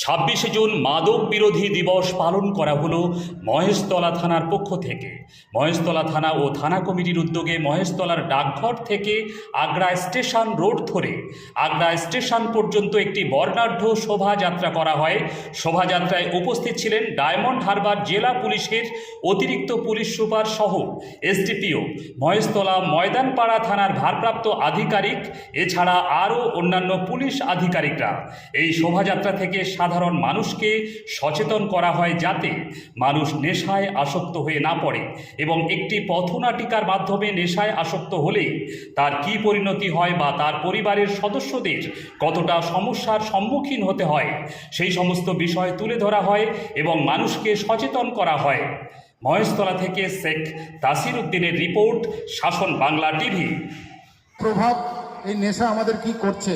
ছাব্বিশে জুন মাদক বিরোধী দিবস পালন করা হলো মহেশতলা থানার পক্ষ থেকে। মহেশতলা থানা ও থানা কমিটির উদ্যোগে মহেশতলার ডাকঘর থেকে আগ্রা স্টেশন রোড ধরে। আগ্রা স্টেশন পর্যন্ত একটি বর্ণাঢ্য শোভাযাত্রা করা হয়। শোভাযাত্রায় উপস্থিত ছিলেন ডায়মন্ড হারবার জেলা পুলিশের অতিরিক্ত পুলিশ সুপার সহ এসডিপিও, মহেশতলা ময়দানপাড়া থানার ভারপ্রাপ্ত আধিকারিক, এছাড়া আরও অন্যান্য পুলিশ আধিকারিকরা। এই শোভাযাত্রা থেকে সাধারণ মানুষকে সচেতন করা হয় যাতে মানুষ নেশায় আসক্ত হয়ে না পড়ে এবং একটি পথনাটিকার মাধ্যমে নেশায় আসক্ত হলে তার কী পরিণতি হয় বা তার পরিবারের সদস্যদের কতটা সমস্যার সম্মুখীন হতে হয়, সেই সমস্ত বিষয় তুলে ধরা হয় এবং মানুষকে সচেতন করা হয়। মহেশতলা থেকে শেখ তাসির উদ্দিনের রিপোর্ট, শাসন বাংলা টিভি। প্রভাব, এই নেশা আমাদের কি করছে?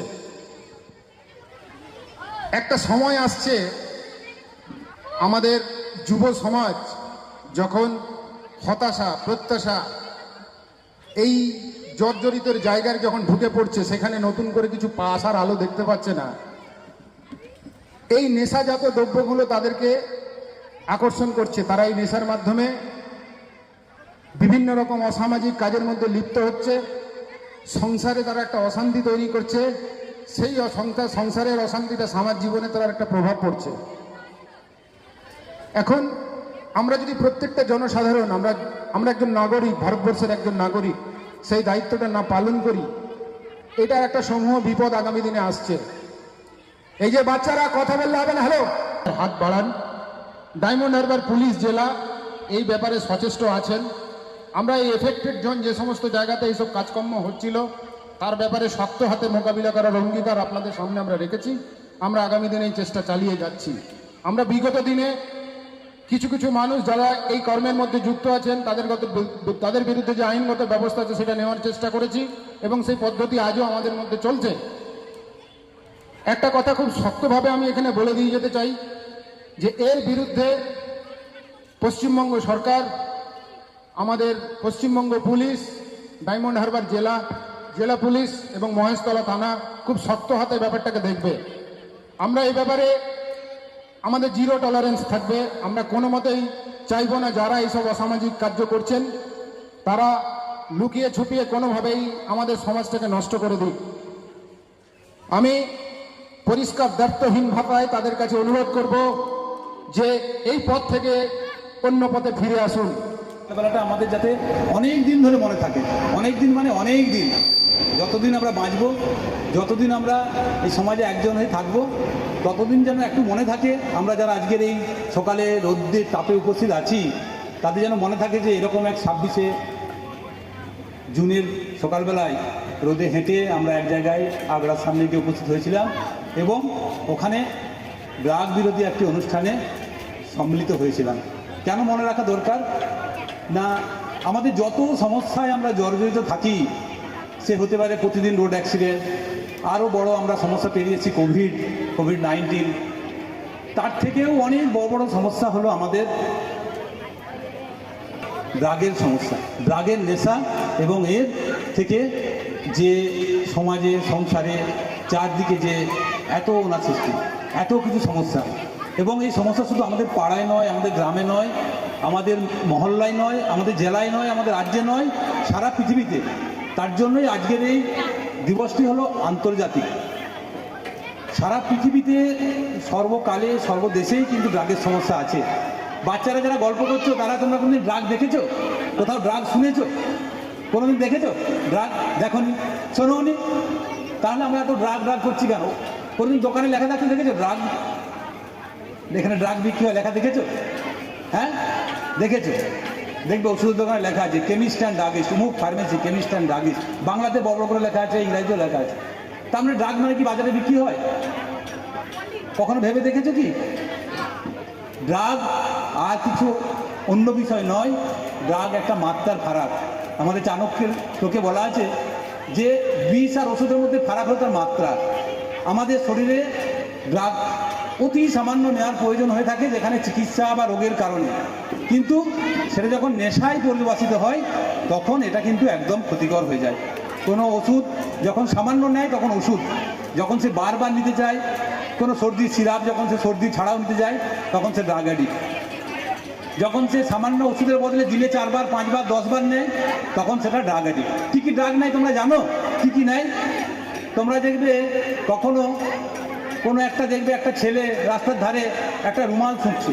একটা সময় আসছে, আমাদের যুব সমাজ যখন হতাশা, প্রত্যাশা, এই জর্জরিতের জায়গায় যখন ঢুকে পড়ছে, সেখানে নতুন করে কিছু আসার আলো দেখতে পাচ্ছে না। এই নেশাজাত দ্রব্যগুলো তাদেরকে আকর্ষণ করছে। তারা এই নেশার মাধ্যমে বিভিন্ন রকম অসামাজিক কাজের মধ্যে লিপ্ত হচ্ছে। সংসারে তারা একটা অশান্তি তৈরি করছে। সেই অসংসার সংসারের অশান্তিটা সমাজ জীবনে তার একটা প্রভাব পড়ছে। এখন আমরা যদি প্রত্যেকটা জনসাধারণ, আমরা আমরা একজন নাগরিক, ভারতবর্ষের একজন নাগরিক, সেই দায়িত্বটা না পালন করি, এটার একটা সমূহ বিপদ আগামী দিনে আসছে। এই যে বাচ্চারা কথা বললে হবে না, হ্যালো? হাত বাড়ান। ডায়মন্ড হারবার পুলিশ জেলা এই ব্যাপারে সচেষ্ট আছেন। আমরা এই এফেক্টেড জন যে সমস্ত জায়গাতে এইসব কাজকর্ম হচ্ছিল তার ব্যাপারে শক্ত হাতে মোকাবিলা করার অঙ্গীকার আপনাদের সামনে আমরা রেখেছি। আমরা আগামী দিনে এই চেষ্টা চালিয়ে যাচ্ছি। আমরা বিগত দিনে কিছু কিছু মানুষ যারা এই কর্মের মধ্যে যুক্ত আছেন, তাদের গত তাদের বিরুদ্ধে যে আইনগত ব্যবস্থা আছে সেটা নেওয়ার চেষ্টা করেছি এবং সেই পদ্ধতি আজও আমাদের মধ্যে চলছে। একটা কথা খুব শক্তভাবে আমি এখানে বলে দিয়ে যেতে চাই যে এর বিরুদ্ধে পশ্চিমবঙ্গ সরকার, আমাদের পশ্চিমবঙ্গ পুলিশ, ডায়মন্ড হারবার জেলা জেলা পুলিশ এবং মহেশতলা থানা খুব শক্ত হাতে ব্যাপারটাকে দেখবে। আমরা এই ব্যাপারে আমাদের জিরো টলারেন্স থাকবে। আমরা কোনো মতেই চাইব না যারা এইসব অসামাজিক কার্য করছেন, তারা লুকিয়ে ছুপিয়ে কোনোভাবেই আমাদের সমাজটাকে নষ্ট করে দিক। আমি পরিষ্কার দায়িত্বহীন ভাষায় তাদের কাছে অনুরোধ করব যে এই পথ থেকে অন্য পথে ফিরে আসুন। ছোটবেলাটা আমাদের যাতে অনেক দিন ধরে মনে থাকে। অনেক দিন মানে অনেক দিন। যতদিন আমরা বাঁচব, যতদিন আমরা এই সমাজে একজন হয়ে থাকব, ততদিন যেন একটু মনে থাকে, আমরা যারা আজকের এই সকালে রোদ্রের তাপে উপস্থিত আছি, তাদের যেন মনে থাকে যে এরকম এক ছাব্বিশে জুনের সকালবেলায় রোদে হেঁটে আমরা এক জায়গায় আগ্রার সামনে গিয়ে উপস্থিত হয়েছিলাম এবং ওখানে ড্রাগ বিরোধী একটি অনুষ্ঠানে সম্মিলিত হয়েছিলাম। কেন মনে রাখা দরকার? না, আমাদের যত সমস্যায় আমরা জর্জরিত থাকি সে হতে পারে প্রতিদিন রোড অ্যাক্সিডেন্ট আরও বড় আমরা সমস্যা পেরিয়েছি কোভিড কোভিড নাইন্টিন তার থেকেও অনেক বড় বড় সমস্যা হলো আমাদের ড্রাগের সমস্যা। ড্রাগের নেশা এবং এর থেকে যে সমাজে, সংসারে চারদিকে যে এত ওনার সৃষ্টি, এত কিছু সমস্যা। এবং এই সমস্যা শুধু আমাদের পাড়ায় নয়, আমাদের গ্রামে নয়, আমাদের মহল্লায় নয়, আমাদের জেলায় নয়, আমাদের রাজ্যে নয়, সারা পৃথিবীতে। তার জন্যই আজকের এই দিবসটি হলো আন্তর্জাতিক। সারা পৃথিবীতে সর্বকালে, সর্বদেশেই কিন্তু ড্রাগের সমস্যা আছে। বাচ্চারা যারা গল্প করছ, তারা তোমরা কোনোদিন ড্রাগ দেখেছ? কোথাও ড্রাগ শুনেছো? কোনোদিন দেখেছ? ড্রাগ দেখনি শোনোনি তাহলে আমরা এত ড্রাগ ড্রাগ করছি কেন? কোনোদিন দোকানে লেখা থাকতে দেখেছ? ড্রাগ এখানে ড্রাগ বিক্রি হয়, লেখা দেখেছ? হ্যাঁ? দেখেছ? দেখবে ওষুধের দোকানে লেখা আছে কেমিস্ট অ্যান্ড ড্রাগিস্ট মুখ ফার্মেসি কেমিস্ট অ্যান্ড ড্রাগিস্ট বাংলাতে বড় বড় করে লেখা আছে, ইংরাজিতেও লেখা আছে। তার মানে ড্রাগ মানে কি? বাজারে বিক্রি হয়? কখনো ভেবে দেখেছ কি? ড্রাগ আর কিছু অন্য বিষয় নয় ড্রাগ একটা মাত্রার ফারাক। আমাদের চাণক্যের তোকে বলা আছে যে, বিষ আর ওষুধের মধ্যে ফারাক হলো তার মাত্রা। আমাদের শরীরে ড্রাগ অতি সামান্য নেওয়ার প্রয়োজন হয়ে থাকে যেখানে চিকিৎসা বা রোগের কারণে। কিন্তু সেটা যখন নেশায় পরিবাসিত হয়, তখন এটা কিন্তু একদম ক্ষতিকর হয়ে যায়। কোনো ওষুধ যখন সামান্য নেয়, তখন ওষুধ। যখন সে বারবার নিতে চায়, কোনো সর্দির সিরাপ যখন সে সর্দি ছাড়াও নিতে যায় তখন সে ড্রাগ অ্যাডিক্ট যখন সে সামান্য ওষুধের বদলে দিনে চারবার, পাঁচবার, দশবার নেয়, তখন সেটা ড্রাগ অ্যাডিক্ট কী কী ড্রাগ নেয় তোমরা জানো? কী কী নেয়? তোমরা দেখবে কখনো কোনো একটা দেখবে একটা ছেলে রাস্তার ধারে একটা রুমাল শুঁকছে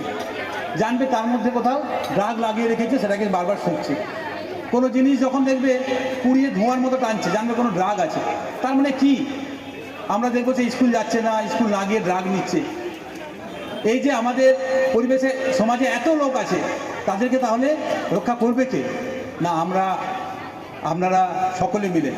জানবে তার মধ্যে কোথাও ড্রাগ লাগিয়ে রেখেছে, সেটাকে বারবার শুঁকছে কোনো জিনিস যখন দেখবে পুড়িয়ে ধোঁয়ার মতো টানছে, জানবে কোনো ড্রাগ আছে। তার মানে কি? আমরা দেখব যে স্কুল যাচ্ছে না, স্কুল না গিয়ে ড্রাগ নিচ্ছে। এই যে আমাদের পরিবেশে, সমাজে এত লোক আছে, তাদেরকে তাহলে রক্ষা করবে কে? না, আমরা, আপনারা সকলে মিলে।